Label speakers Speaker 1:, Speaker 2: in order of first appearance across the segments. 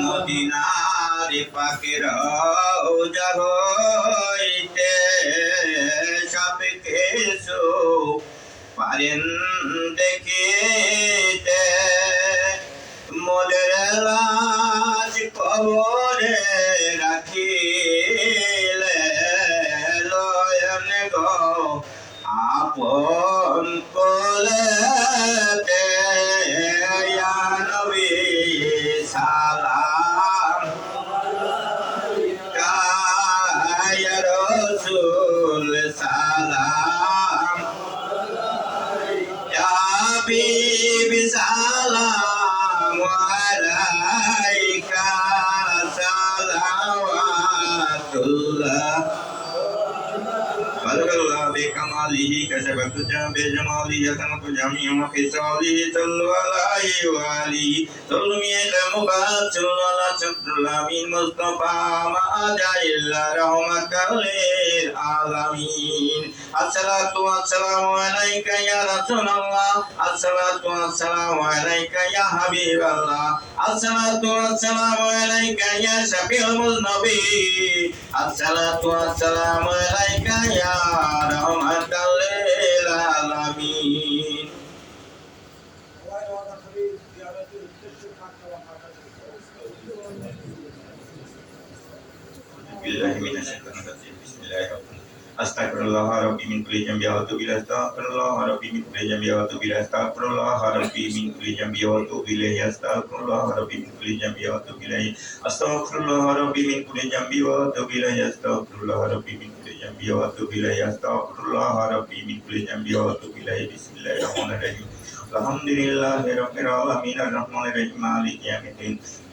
Speaker 1: মদিনারে পাখির জগইতে সব কিছু পারেন দেখিতে। মোদের লাজ কবরে রাখি গো আপন ইয়া নবী সালাম। কায়া রসুল সালাম। بلغ الله بكماله كشف الدجى بجماله يتمك جميع خصاله صلوا عليه وآله صلوا مئة مبارك صلوا على شمس الأمين مصطفى ما جاء إلا رحمة للعالمين الصلاة والسلام عليك يا رسول الله الصلاة والسلام عليك يا حبيب الله الصلاة والسلام عليك يا شفيع المذنبين الصلاة والسلام عليك يا رحمة بالله من الشيطان الرجيم بسم الله الرحمن الرحيم أستغفر الله ربي من كل ذنب وأتوب إليه أستغفر الله ربي من كل ذنب وأتوب إليه أستغفر الله ربي من كل ذنب وأتوب إليه أستغفر الله ربي من كل ذنب وأتوب إليه أستغفر الله ربي من كل ذنب وأتوب إليه أستغفر الله ربي من كل ذنب وأتوب إليه أستغفر الله ربي من كل ذنب وأتوب إليه بسم الله الرحمن الرحيم الحمد لله رب العالمين الرحمن الرحيم مالك يوم الدين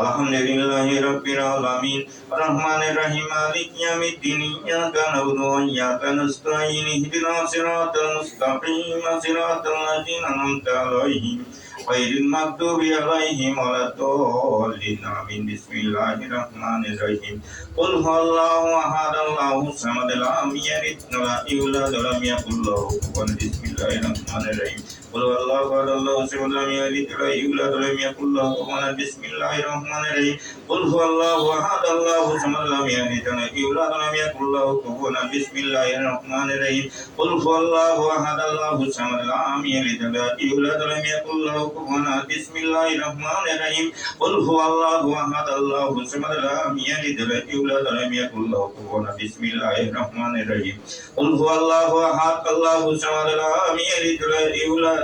Speaker 1: আলহামদুলিল্লাহি রাব্বিল আলামিন। রহমানির রহিম, মালিক ইয়ামিদ্দিন ইয়াকা নাবুদু ওয়া ইয়াকা নাস্তাঈন ইহদিনাস সিরাতাল মুস্তাকিম, সিরাতাল লাযিনা আন'আমতা আলাইহিম, গায়রিল মাগদুবি আলাইহিম ওয়ালাদ-দাল্লিন আমিন। বিসমিল্লাহির রহমানির রহিম। কুল হুয়াল্লাহু আহাদ, আল্লাহু সামাদ, লাম ইয়ালিদ ওয়া ইউলাদ ওয়া লাম ইয়াকুল লাহু বিসমিল্লাহির রহমানির রহিম। كفوا بسم الله الرحمن الرحيم قل هو الله أحد الله الصمد لم يلد ولم يولد ولم يكن له كفوا بسم الله الرحمن الرحيم قل هو الله أحد الله الصمد لم يلد ولم يولد ولم يكن له كفوا بسم الله الرحمن الرحيم قل هو الله أحد الله الصمد لم يلد ولم يولد ولم يكن له كفوا بسم الله الرحمن الرحيم قل هو الله أحد الله الصمد لم يلد ولم يولد ولم يكن له كفوا بسم الله الرحمن الرحيم قل هو الله أحد الله الصمد لم يلد ولم يولد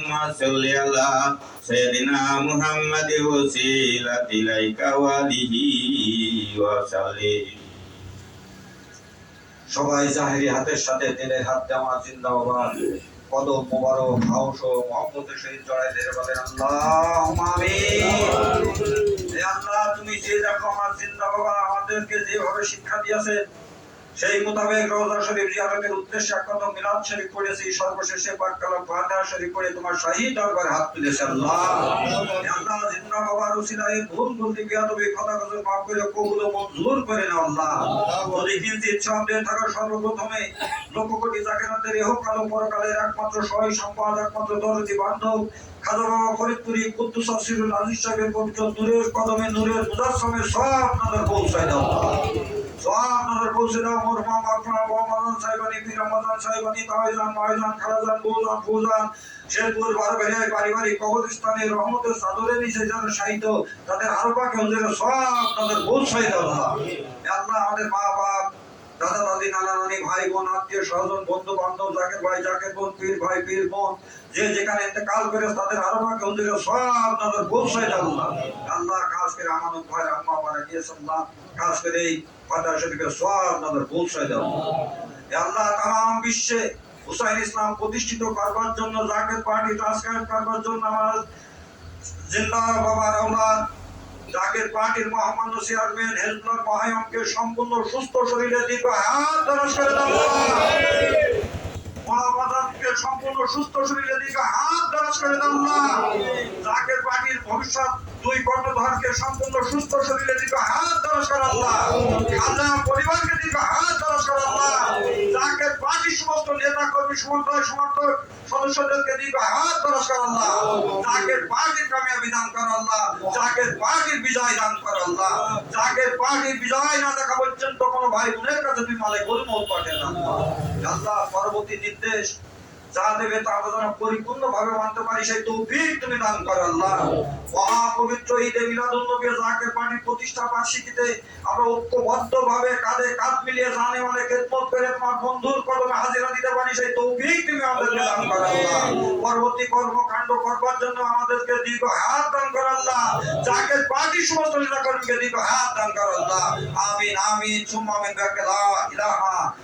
Speaker 1: صل على سيدنا محمد وسيلة إليك وآله وسلم
Speaker 2: সবাই জাহেরি হাতের সাথে দিলের হাত দেওয়া জিন্দাবাদ কদম মোবারক হাউস ও মহব্বতের সহিত জড়াই দিলে বলেন আল্লাহ আমিন হে আল্লাহ তুমি যে দেখো আমার জিন্দা বাবা আমাদেরকে যেভাবে শিক্ষা দিয়েছেন সেই মোতাবেক রোজা শরীফ জিয়ারতের উদ্দেশ্যে কদম মিলাদ শরীফ পড়েছি। সর্বশেষে পাক কালাম ফাতিহা শরীফ পড়ে তোমার শাহী দরবারে হাত তুলেছে আল্লাহ। আল্লাহ জিন্দা বাবার উসিলায় ভুল ভুল ভুলটি বিয়াদবি, কথা কথা মাফ করে কবুল মঞ্জুর করে নাও আল্লাহ। যদি কিন্তু ইচ্ছা আমাদের থাকা সর্বপ্রথমে লক্ষ কোটি জাকেরাতের ইহকাল ও পরকালের একমাত্র সহায় সম্পাদ, একমাত্র দরদি বান্ধব খাজা বাবা ফরিদপুরি কুদ্দুস আসিরুল আজিজ সাহেবের পবিত্র নূরের কদমে, নূরের মুজাসসমের সব নজর পৌঁছায় দাও সব নজর পৌঁছে দাও মোর মা বাপনা বাবান সাহেবানি, পীর রমাদান সাহেবানি শেরপুর, বারবেড়িয়ায় পারিবারিক কবরস্থানে রহমত সাদরে নিচে যারা সাহিত্য তাদের আরও পাকে সব তাদের দাও আল্লাহ আল্লাহ আমাদের মা বাপ দাদা দাদি নানা নানি ভাই বোন, আত্মীয় স্বজন, বন্ধু বান্ধব জাকের ভাই জাকের বোন, পীর ভাই, পীর বোন, যে যেখানে ইন্তেকাল করে তাদের আরও পাকে ওদের সব তাদের দাও আল্লাহ আল্লাহ খাস করে আমানত ভাই, আম্মা মারা গিয়েছেন আল্লাহ খাস করে এই ফাতা শরীফের সব তাদের পৌঁছায় দাও এ আল্লাহ তাম বিশ্বে হুসাইন ইসলাম প্রতিষ্ঠিত করবার জন্য জাকের পার্টি ট্রান্সক্রাইব করবার জন্য আমার জিল্লা বাবার আওলাদ জাকের পার্টির মহামান্য চেয়ারম্যান, হেলপ্লার মহায়মকে সম্পূর্ণ সুস্থ শরীরে দীর্ঘ হাত দরজ করে সম্পূর্ণ সুস্থ শরীরে দীর্ঘ হাত দ্বারা করে দাম না ডাকের পার্টির ভবিষ্যৎ দুই কর্ণধারকে সম্পূর্ণ সুস্থ শরীরে দীর্ঘ হাত করে আল্লাহ। খাজা পরিবারকে দীর্ঘ হাত করে আল্লাহ। জাকের পার্টির সমস্ত নেতা কর্মী সমন্বয়, সমর্থক সদস্যদেরকে দীর্ঘ হাত করে আল্লাহ। জাকের পার্টির কামিয়াবি দান কর আল্লাহ জাকের পার্টির বিজয় দান কর আল্লাহ। জাকের পার্টির বিজয় না দেখা পর্যন্ত কোনো ভাই বোনের কাছে তুমি মালে গরু মত পাঠে না। আল্লাহ পরবর্তী নির্দেশ যা দেবে তা আমরা যেন পরিপূর্ণ ভাবে মানতে পারি, সেই তৌফিক তুমি দান করো আল্লাহ। মহা পবিত্র ঈদে মিলাদুন নবী জাকের পার্টির প্রতিষ্ঠা বার্ষিকীতে আমরা ঐক্যবদ্ধ ভাবে কাঁধে কাঁধ মিলিয়ে জানে মানে খেদমত করে তোমার বন্ধুর কদমে হাজিরা দিতে পারি, সেই তৌফিক তুমি আমাদেরকে দান করো আল্লাহ। পরবর্তী কর্মকাণ্ড করবার জন্য আমাদেরকে দীর্ঘ হাত দান করো আল্লাহ। জাকের পার্টির সমস্ত নেতাকর্মীকে দীর্ঘ হাত দান করো আল্লাহ। আমিন আমিন। সুম্মা আমিন বিহাক্কে লা ইলাহা